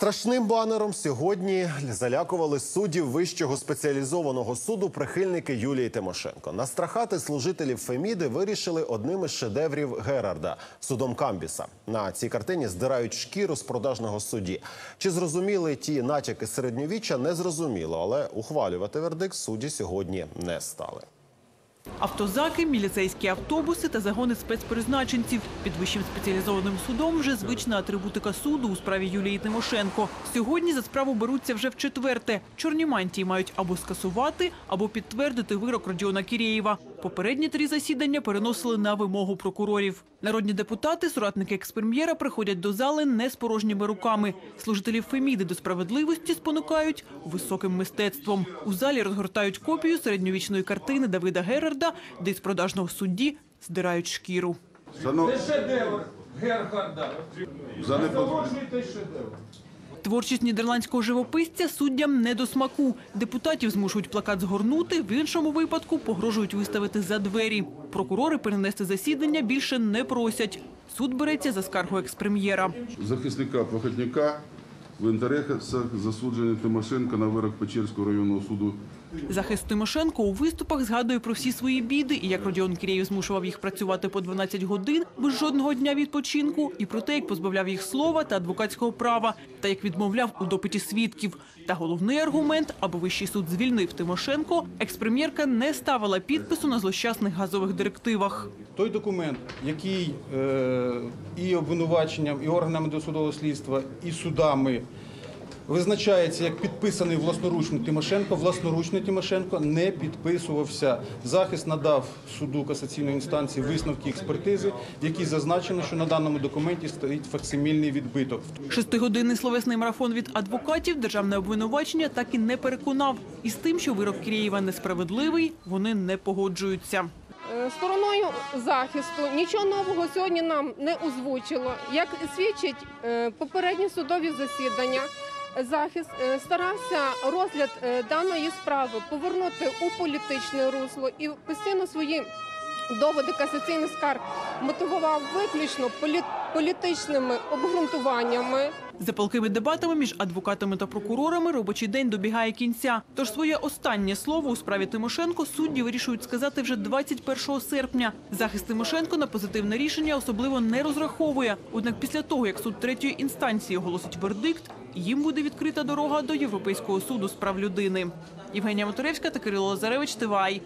Страшним банером сьогодні залякували суддів вищого спеціалізованого суду прихильники Юлії Тимошенко. Настрахати служителів Феміди вирішили одним із шедеврів Герарда судом Камбіса. На цій картині здирають шкіру з продажного судді. Чи зрозуміли ті натяки середньовіччя, не зрозуміло, але ухвалювати вердикт судді сьогодні не стали. Автозаки, міліцейські автобуси та загони спецпризначенців. Під вищим спеціалізованим судом вже звична атрибутика суду у справі Юлії Тимошенко. Сьогодні за справу беруться вже в четверте. Чорні мантії мають або скасувати, або підтвердити вирок Родіона Кірєєва. Попередні три засідання переносили на вимогу прокурорів. Народні депутати, соратники експрем'єра приходять до зали не з порожніми руками. Служителів Феміди до справедливості спонукають високим мистецтвом. У залі розгортають копію середньовічної картини Давида Герарда, де з продажного судді здирають шкіру. Це шедевр. Занепад... Заложуйте шедевр. Творчість нідерландського живописця суддям не до смаку. Депутатів змушують плакат згорнути, в іншому випадку погрожують виставити за двері. Прокурори перенести засідання більше не просять. Суд береться за скаргу експрем'єра. захисника Плохотняка в інтересах засудження Тимошенка на вирок Печерського районного суду. Захист Тимошенко у виступах згадує про всі свої біди і як Родіон Кірєєв змушував їх працювати по 12 годин без жодного дня відпочинку, і про те, як позбавляв їх слова та адвокатського права, та як відмовляв у допиті свідків. Та головний аргумент, аби вищий суд звільнив Тимошенко, експрем'єрка не ставила підпису на злощасних газових директивах. Той документ, який е, і обвинуваченням, і органами досудового слідства, і судами визначається як підписаний власноручно Тимошенко, власноручно Тимошенко не підписувався. Захист надав суду касаційної інстанції висновки експертизи, в якій зазначено, що на даному документі стоїть факсимільний відбиток. Шестигодинний словесний марафон від адвокатів державне обвинувачення так і не переконав. І з тим, що вирок Кірєєва несправедливий, вони не погоджуються. Е, Стороною захисту нічого нового сьогодні нам не озвучило. Як свідчить е, попередні судові засідання, захист е, старався розгляд е, даної справи повернути у політичне русло і постійно свої доводи касаційних скарг мотивував виключно полі- політичними обґрунтуваннями. За палкими дебатами між адвокатами та прокурорами робочий день добігає кінця. Тож своє останнє слово у справі Тимошенко судді вирішують сказати вже 21 серпня. Захист Тимошенко на позитивне рішення особливо не розраховує. Однак після того, як суд третьої інстанції оголосить вердикт, їм буде відкрита дорога до Європейського суду з прав людини. Євгенія Моторевська та Кирило Лазаревич Тивай.